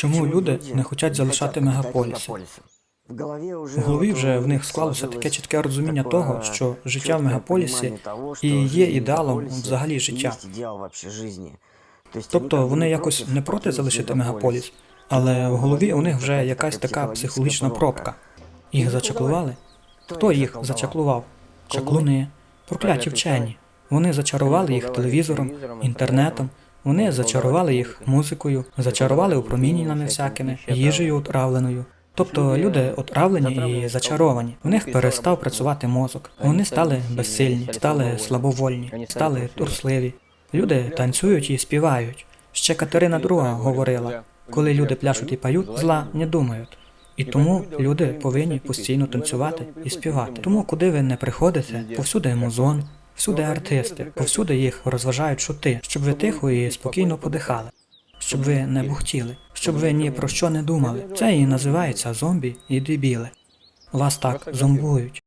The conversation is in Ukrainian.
Чому люди не хочуть залишати мегаполіси? В голові вже в них склалося таке чітке розуміння того, що життя в мегаполісі і є ідеалом взагалі життя. Тобто вони якось не проти залишити мегаполіс, але в голові у них вже якась така психологічна пробка. Їх зачаклували? Хто їх зачаклував? Чаклуни, прокляті вчені. Вони зачарували їх телевізором, інтернетом. Вони зачарували їх музикою, зачарували опроміненнями всякими, їжею отравленою. Тобто люди отравлені і зачаровані. В них перестав працювати мозок. Вони стали безсильні, стали слабовольні, стали турсливі. Люди танцюють і співають. Ще Катерина II говорила: коли люди пляшуть і пають, зла не думають. І тому люди повинні постійно танцювати і співати. Тому, куди ви не приходите, повсюди музон, всюди артисти, повсюди їх розважають шути, щоб ви тихо і спокійно подихали, щоб ви не бухтіли, щоб ви ні про що не думали. Це і називається зомбі і дебіли. Вас так зомбують.